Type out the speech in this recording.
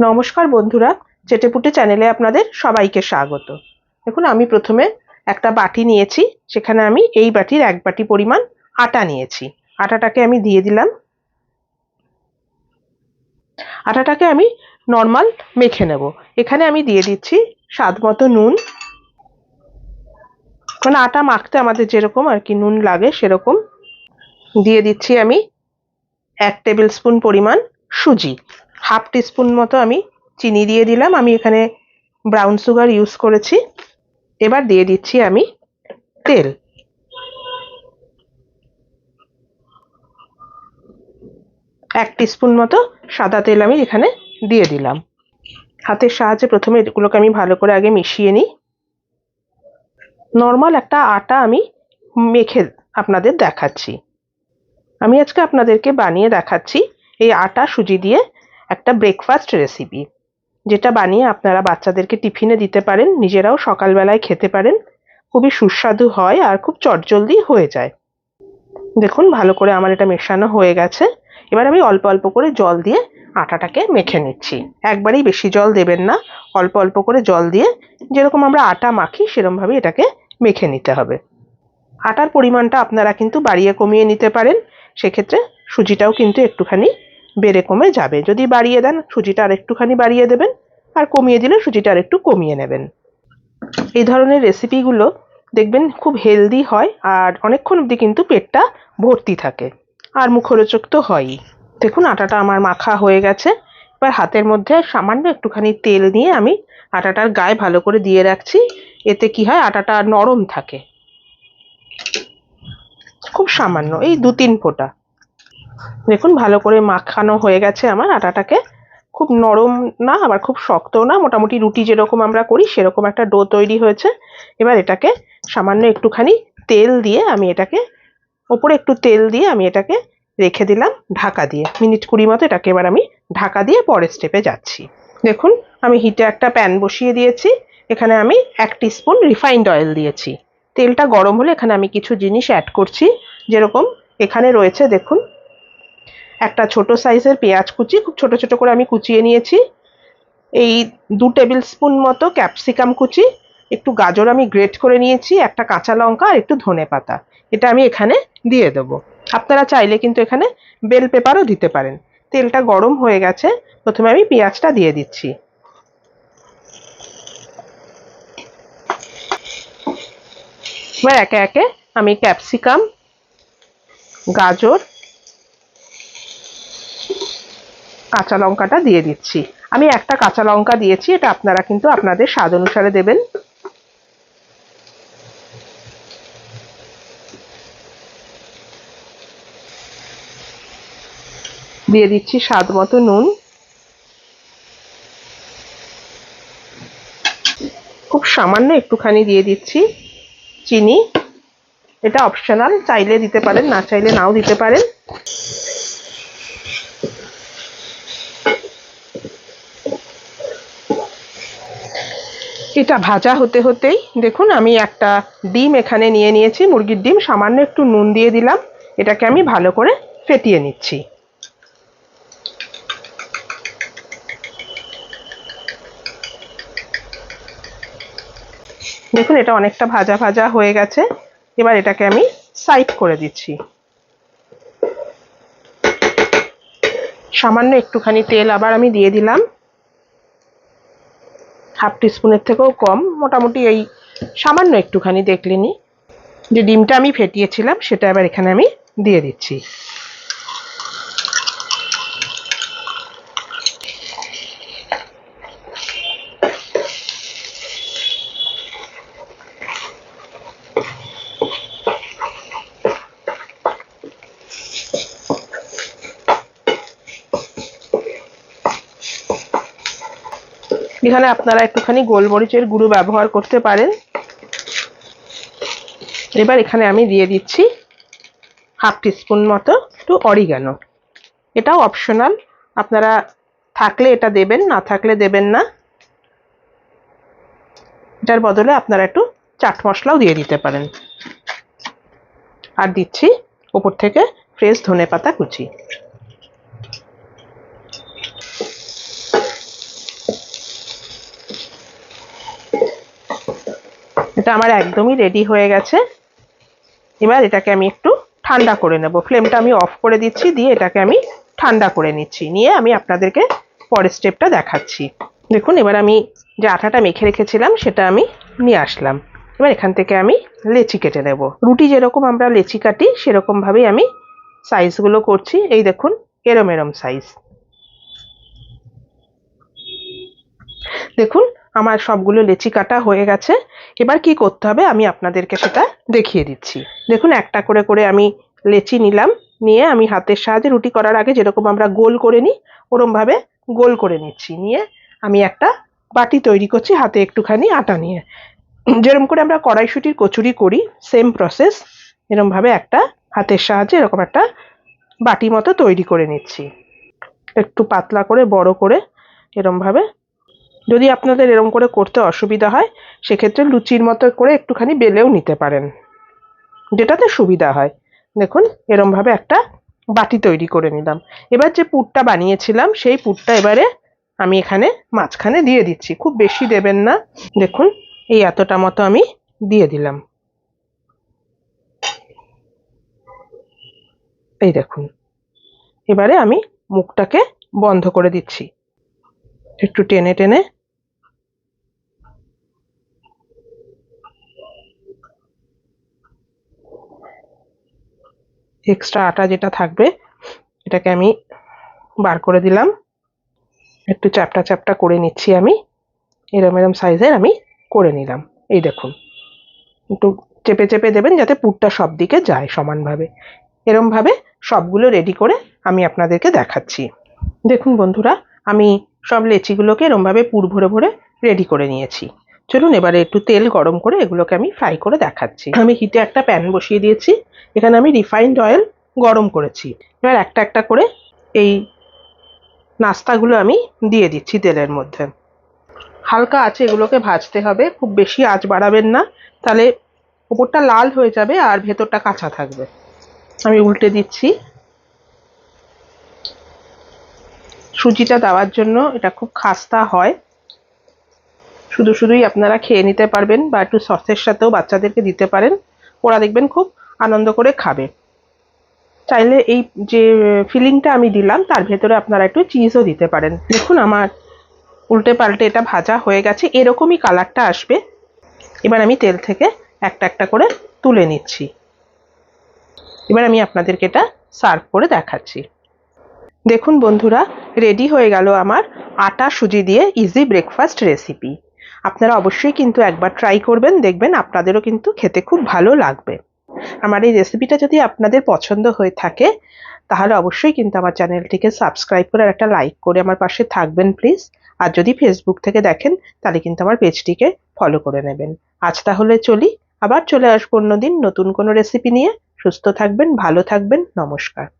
নমস্কার বন্ধুরা, চেটেপুটে চ্যানেলে আপনাদের সবাইকে স্বাগত। দেখুন, আমি প্রথমে একটা বাটি নিয়েছি, সেখানে আমি এই বাটির এক বাটি পরিমাণ আটা নিয়েছি। আটাটাকে আমি দিয়ে দিলাম। আটাটাকে আমি নর্মাল মেখে নেব। এখানে আমি দিয়ে দিচ্ছি স্বাদ মতো নুন। মানে আটা মাখতে আমাদের যেরকম আর কি নুন লাগে, সেরকম। দিয়ে দিচ্ছি আমি এক টেবিল স্পুন পরিমাণ সুজি। হাফ টিস্পুন মতো আমি চিনি দিয়ে দিলাম। আমি এখানে ব্রাউন সুগার ইউজ করেছি। এবার দিয়ে দিচ্ছি আমি তেল। এক টিস্পুন মতো সাদা তেল আমি এখানে দিয়ে দিলাম। হাতের সাহায্যে প্রথমে এগুলোকে আমি ভালো করে আগে মিশিয়ে নিই। নর্মাল একটা আটা আমি মেখে আপনাদের দেখাচ্ছি। আমি আজকে আপনাদেরকে বানিয়ে দেখাচ্ছি এই আটা সুজি দিয়ে একটা ব্রেকফাস্ট রেসিপি যেটা বানিয়ে আপনারা বাচ্চাদেরকে টিফিনে দিতে পারেন, নিজেরাও সকালবেলায় খেতে পারেন। খুবই সুস্বাদু হয় আর খুব চটজলদি হয়ে যায়। দেখুন, ভালো করে আমার এটা মেশানো হয়ে গেছে। এবার আমি অল্প অল্প করে জল দিয়ে আটাটাকে মেখে নিচ্ছি। একবারেই বেশি জল দেবেন না, অল্প অল্প করে জল দিয়ে যেরকম আমরা আটা মাখি সেরমভাবে এটাকে মেখে নিতে হবে। আটার পরিমাণটা আপনারা কিন্তু বাড়িয়ে কমিয়ে নিতে পারেন। সেক্ষেত্রে সুজিটাও কিন্তু একটুখানি বেড়ে কমে যাবে। যদি বাড়িয়ে দেন, সুজিটা আর একটুখানি বাড়িয়ে দেবেন, আর কমিয়ে দিলে সুজিটা আর একটু কমিয়ে নেবেন। এই ধরনের রেসিপিগুলো দেখবেন খুব হেলদি হয়, আর অনেকক্ষণ অবধি কিন্তু পেটটা ভর্তি থাকে। আর মুখরোচক তো হয়ই। দেখুন, আটাটা আমার মাখা হয়ে গেছে। এবার হাতের মধ্যে সামান্য একটুখানি তেল নিয়ে আমি আটাটার গায়ে ভালো করে দিয়ে রাখছি। এতে কি হয়, আটাটা নরম থাকে। খুব সামান্য, এই দু তিন ফোঁটা। দেখুন, ভালো করে মাখানো হয়ে গেছে আমার আটাটাকে। খুব নরম না, আবার খুব শক্তও না, মোটামুটি রুটি যেরকম আমরা করি, সেরকম একটা ডো তৈরি হয়েছে। এবার এটাকে সামান্য একটুখানি তেল দিয়ে আমি এটাকে, ওপরে একটু তেল দিয়ে আমি এটাকে রেখে দিলাম ঢাকা দিয়ে। মিনিট কুড়ি মতো এটাকে এবার আমি ঢাকা দিয়ে পরের স্টেপে যাচ্ছি। দেখুন, আমি হিটে একটা প্যান বসিয়ে দিয়েছি। এখানে আমি এক স্পুন রিফাইন্ড অয়েল দিয়েছি। তেলটা গরম হলে এখানে আমি কিছু জিনিস অ্যাড করছি। যেরকম এখানে রয়েছে, দেখুন একটা ছোট সাইজের পেঁয়াজ কুচি, খুব ছোট ছোট করে আমি কুচিয়ে নিয়েছি। এই দু টেবিল স্পুন মতো ক্যাপসিকাম কুচি, একটু গাজর আমি গ্রেট করে নিয়েছি, একটা কাঁচা লঙ্কা আর একটু ধনে পাতা। এটা আমি এখানে দিয়ে দেবো। আপনারা চাইলে কিন্তু এখানে বেল পেপারও দিতে পারেন। তেলটা গরম হয়ে গেছে, প্রথমে আমি পেঁয়াজটা দিয়ে দিচ্ছি। এবার একে একে আমি ক্যাপসিকাম, গাজর কাঁচা লঙ্কাটা দিয়ে দিচ্ছি। আমি একটা কাঁচা লঙ্কা দিয়েছি, এটা আপনারা কিন্তু আপনাদের স্বাদ অনুসারে দেবেন। দিয়ে দিচ্ছি স্বাদ মতো নুন। খুব সামান্য একটুখানি দিয়ে দিচ্ছি চিনি। এটা অপশনাল চাইলে দিতে পারেন, না চাইলে নাও দিতে পারেন। এটা ভাজা হতে হতেই, দেখুন আমি একটা ডিম এখানে নিয়ে নিয়েছি, মুরগির ডিম, সামান্য একটু নুন দিয়ে দিলাম। এটাকে আমি ভালো করে ফেটিয়ে নিচ্ছি। দেখুন এটা অনেকটা ভাজা ভাজা হয়ে গেছে। এবার এটাকে আমি সাইড করে দিচ্ছি। সামান্য একটুখানি তেল আবার আমি দিয়ে দিলাম। হাফ টিস্পুনের থেকেও কম। মোটামুটি এই সামান্য একটুখানি দেখলেনি। যে ডিমটা আমি ফেটিয়েছিলাম, সেটা এবার এখানে আমি দিয়ে দিচ্ছি। এখানে আপনারা একটুখানি গোলমরিচের গুঁড়ো ব্যবহার করতে পারেন। এবার এখানে আমি দিয়ে দিচ্ছি হাফ টিস্পুন মতো একটু অরিগানো। এটাও অপশনাল। আপনারা থাকলে এটা দেবেন, না থাকলে দেবেন না। এটার বদলে আপনারা একটু চাট মশলাও দিয়ে দিতে পারেন। আর দিচ্ছি ওপর থেকে ফ্রেশ ধনে পাতা কুচি। এটা আমার একদমই রেডি হয়ে গেছে। এবার এটাকে আমি একটু ঠান্ডা করে নেব। ফ্লেমটা আমি অফ করে দিচ্ছি, দিয়ে এটাকে আমি ঠান্ডা করে নিচ্ছি। নিয়ে আমি আপনাদেরকে পরের স্টেপটা দেখাচ্ছি। দেখুন, এবার আমি যে আটাটা মেখে রেখেছিলাম, সেটা আমি নিয়ে আসলাম। এবার এখান থেকে আমি লেচি কেটে নেব। রুটি যেরকম আমরা লেচি কাটি, সেরকমভাবেই আমি সাইজগুলো করছি। এই দেখুন, এরম এরম সাইজ দেখুন আমার সবগুলো লেচি কাটা হয়ে গেছে। এবার কি করতে হবে? আমি আপনাদেরকে সেটা দেখিয়ে দিচ্ছি। দেখুন, একটা করে করে আমি লেচি নিলাম। নিয়ে আমি হাতের সাহায্যে রুটি করার আগে যেরকম আমরা গোল করে নিই, ওরমভাবে গোল করে নিচ্ছি। নিয়ে আমি একটা বাটি তৈরি করছি হাতে একটুখানি আটা নিয়ে। যেরকম করে আমরা কড়াইশুটির কচুরি করি সেম প্রসেস এরমভাবে একটা হাতের সাহায্যে এরকম একটা বাটি মতো তৈরি করে নিচ্ছি। একটু পাতলা করে, বড় করে এরমভাবে যদি আপনাদের এরম করে করতে অসুবিধা হয়, সেক্ষেত্রে লুচির মতো করে একটুখানি বেলেও নিতে পারেন। যেটাতে সুবিধা হয়। দেখুন, এরমভাবে একটা বাটি তৈরি করে নিলাম। এবার যে পুরটা বানিয়েছিলাম, সেই পুরটা এবারে আমি এখানে মাঝখানে দিয়ে দিচ্ছি। খুব বেশি দেবেন না। দেখুন, এই এতটা মতো আমি দিয়ে দিলাম। এই দেখুন, এবারে আমি মুখটাকে বন্ধ করে দিচ্ছি। একটু টেনে টেনে এক্সট্রা আটা যেটা থাকবে, এটাকে আমি বার করে দিলাম। একটু চ্যাপটা চ্যাপটা করে নিচ্ছি আমি। এরম এরম সাইজের আমি করে নিলাম। এই দেখুন, একটু চেপে চেপে দেবেন যাতে পুরটা সব দিকে যায় সমানভাবে। এরমভাবে সবগুলো রেডি করে আমি আপনাদেরকে দেখাচ্ছি। দেখুন বন্ধুরা, আমি সব লেচিগুলোকে এরমভাবে পুর ভরে ভরে রেডি করে নিয়েছি। চলুন এবারে একটু তেল গরম করে এগুলোকে আমি ফ্রাই করে দেখাচ্ছি। আমি হিটে একটা প্যান বসিয়ে দিয়েছি। এখানে আমি রিফাইন্ড অয়েল গরম করেছি। এবার একটা একটা করে এই নাস্তাগুলো আমি দিয়ে দিচ্ছি তেলের মধ্যে। হালকা আছে এগুলোকে ভাজতে হবে, খুব বেশি আঁচ বাড়াবেন না, তাহলে ওপরটা লাল হয়ে যাবে আর ভেতরটা কাঁচা থাকবে। আমি উল্টে দিচ্ছি। সুজিটা দেওয়ার জন্য এটা খুব খাস্তা হয়। শুধু শুধুই আপনারা খেয়ে নিতে পারবেন বা একটু সসের সাথেও বাচ্চাদেরকে দিতে পারেন। ওরা দেখবেন খুব আনন্দ করে খাবে। চাইলে এই যে ফিলিংটা আমি দিলাম, তার ভেতরে আপনারা একটু চিজও দিতে পারেন। দেখুন আমার উল্টে পাল্টে এটা ভাজা হয়ে গেছে, এরকমই কালারটা আসবে। এবার আমি তেল থেকে একটা একটা করে তুলে নিচ্ছি। এবার আমি আপনাদেরকে এটা সার্ভ করে দেখাচ্ছি। দেখুন বন্ধুরা রেডি হয়ে গেল আমার আটা সুজি দিয়ে ইজি ব্রেকফাস্ট রেসিপি আপনারা অবশ্যই কিন্তু একবার ট্রাই করবেন, দেখবেন আপনাদেরও কিন্তু খেতে খুব ভালো লাগবে। আমার এই রেসিপিটা যদি আপনাদের পছন্দ হয়ে থাকে, তাহলে অবশ্যই কিন্তু আমার চ্যানেলটিকে সাবস্ক্রাইব করে একটা লাইক করে আমার পাশে থাকবেন প্লিজ আর যদি ফেসবুক থেকে দেখেন, তাহলে কিন্তু আমার পেজটিকে ফলো করে নেবেন। আজ তাহলে চলি, আবার চলে আসব অন্যদিন নতুন কোনো রেসিপি নিয়ে। সুস্থ থাকবেন, ভালো থাকবেন, নমস্কার।